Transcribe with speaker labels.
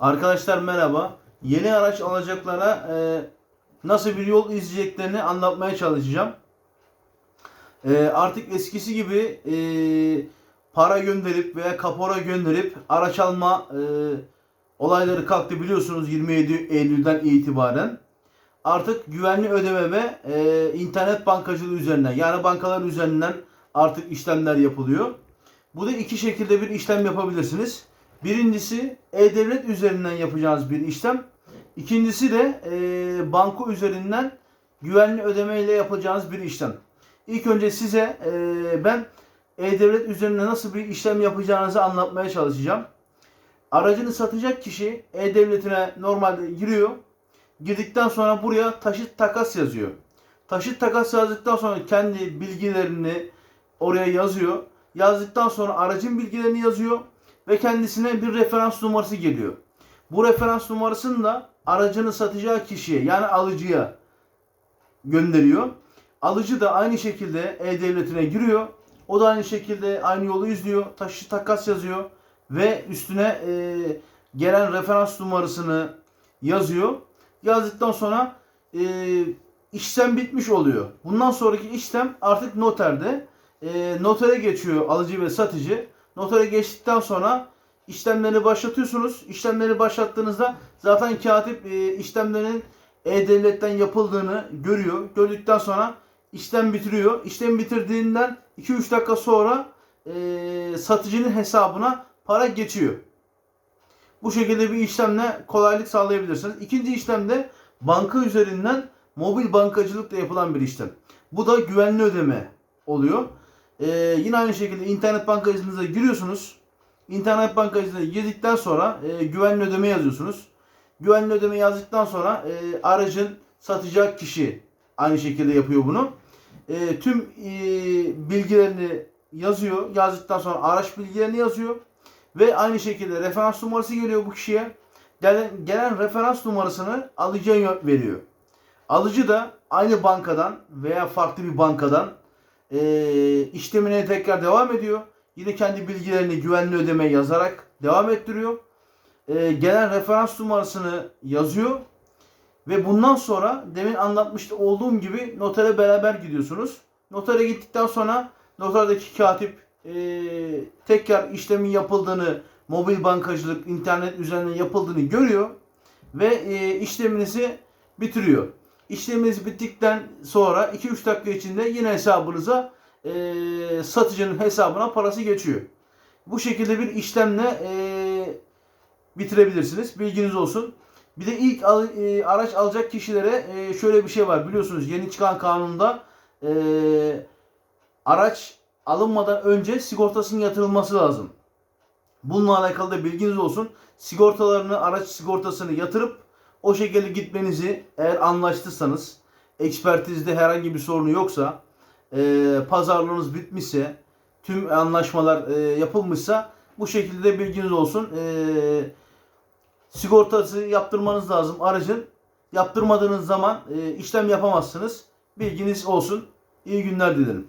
Speaker 1: Arkadaşlar merhaba. Yeni araç alacaklara e, nasıl bir yol izleyeceklerini anlatmaya çalışacağım. E, artık eskisi gibi e, para gönderip veya kapora gönderip araç alma e, olayları kalktı biliyorsunuz 27 Eylül'den itibaren. Artık güvenli ödeme ve e, internet bankacılığı üzerinden yani bankalar üzerinden artık işlemler yapılıyor. Bu da iki şekilde bir işlem yapabilirsiniz. Birincisi e-devlet üzerinden yapacağınız bir işlem. İkincisi de e, banka üzerinden güvenli ödeme ile yapacağınız bir işlem. İlk önce size e, ben e-devlet üzerinden nasıl bir işlem yapacağınızı anlatmaya çalışacağım. Aracını satacak kişi e-devletine normalde giriyor. Girdikten sonra buraya taşıt takas yazıyor. Taşıt takas yazdıktan sonra kendi bilgilerini oraya yazıyor. Yazdıktan sonra aracın bilgilerini yazıyor ve kendisine bir referans numarası geliyor. Bu referans numarasını da aracını satacağı kişiye yani alıcıya gönderiyor. Alıcı da aynı şekilde e-devletine giriyor. O da aynı şekilde aynı yolu izliyor. Taşı takas yazıyor ve üstüne e, gelen referans numarasını yazıyor. Yazdıktan sonra e, işlem bitmiş oluyor. Bundan sonraki işlem artık noterde. E, notere geçiyor alıcı ve satıcı. Notere geçtikten sonra işlemleri başlatıyorsunuz. İşlemleri başlattığınızda zaten katip e, işlemlerin e-devletten yapıldığını görüyor. Gördükten sonra işlem bitiriyor. İşlem bitirdiğinden 2-3 dakika sonra e, satıcının hesabına para geçiyor. Bu şekilde bir işlemle kolaylık sağlayabilirsiniz. İkinci işlemde banka üzerinden mobil bankacılıkla yapılan bir işlem. Bu da güvenli ödeme oluyor. Ee, yine aynı şekilde internet bankacılığınıza giriyorsunuz. İnternet bankacılığına girdikten sonra e, güvenli ödeme yazıyorsunuz. Güvenli ödeme yazdıktan sonra e, aracın satacak kişi aynı şekilde yapıyor bunu. E, tüm e, bilgilerini yazıyor. Yazdıktan sonra araç bilgilerini yazıyor. Ve aynı şekilde referans numarası geliyor bu kişiye. Gelen, gelen referans numarasını alıcıya veriyor. Alıcı da aynı bankadan veya farklı bir bankadan e, işlemine tekrar devam ediyor. Yine kendi bilgilerini güvenli ödeme yazarak devam ettiriyor. E, gelen referans numarasını yazıyor. Ve bundan sonra demin anlatmış olduğum gibi notere beraber gidiyorsunuz. Notere gittikten sonra noterdeki katip e, tekrar işlemin yapıldığını, mobil bankacılık, internet üzerinden yapıldığını görüyor ve e, işleminizi bitiriyor. İşleminiz bittikten sonra 2-3 dakika içinde yine hesabınıza e, satıcının hesabına parası geçiyor. Bu şekilde bir işlemle e, bitirebilirsiniz. Bilginiz olsun. Bir de ilk al, e, araç alacak kişilere e, şöyle bir şey var. Biliyorsunuz yeni çıkan kanunda e, araç alınmadan önce sigortasının yatırılması lazım. Bununla alakalı da bilginiz olsun. Sigortalarını, araç sigortasını yatırıp o şekilde gitmenizi eğer anlaştıysanız, ekspertizde herhangi bir sorunu yoksa, e, pazarlığınız bitmişse, tüm anlaşmalar e, yapılmışsa bu şekilde bilginiz olsun. E, sigortası yaptırmanız lazım aracın. Yaptırmadığınız zaman e, işlem yapamazsınız. Bilginiz olsun. İyi günler dilerim.